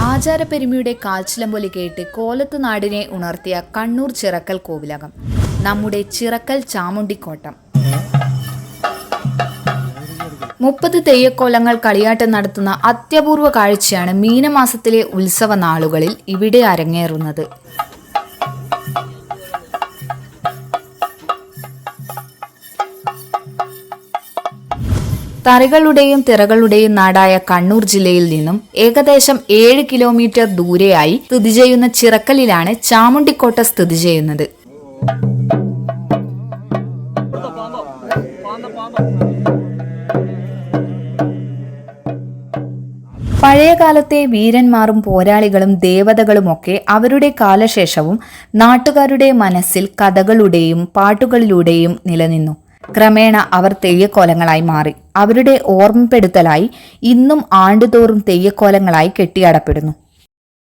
ആചാരപ്പെരുമയുടെ കാൽച്ചിലമ്പൊലി കേട്ട് കോലത്തുനാടിനെ ഉണർത്തിയ കണ്ണൂർ ചിറക്കൽ കോവിലകം. നമ്മുടെ ചിറക്കൽ ചാമുണ്ടിക്കോട്ടം. മുപ്പത് തെയ്യക്കോലങ്ങൾ കളിയാട്ടം നടത്തുന്ന അത്യപൂർവ കാഴ്ചയാണ് മീനമാസത്തിലെ ഉത്സവ നാളുകളിൽ ഇവിടെ അരങ്ങേറുന്നത്. തറികളുടെയും തിറകളുടെയും നാടായ കണ്ണൂർ ജില്ലയിൽ നിന്നും ഏകദേശം ഏഴ് കിലോമീറ്റർ ദൂരെയായി സ്ഥിതി ചെയ്യുന്ന ചിറക്കലിലാണ് ചാമുണ്ടിക്കോട്ട സ്ഥിതി ചെയ്യുന്നത്. പഴയകാലത്തെ വീരന്മാരും പോരാളികളും ദേവതകളുമൊക്കെ അവരുടെ കാലശേഷവും നാട്ടുകാരുടെ മനസ്സിൽ കഥകളുടെയും പാട്ടുകളിലൂടെയും നിലനിന്നു. ക്രമേണ അവർ തെയ്യക്കോലങ്ങളായി മാറി. അവരുടെ ഓർമ്മപ്പെടുത്തലായി ഇന്നും ആണ്ടുതോറും തെയ്യക്കോലങ്ങളായി കെട്ടിയാടപ്പെടുന്നു.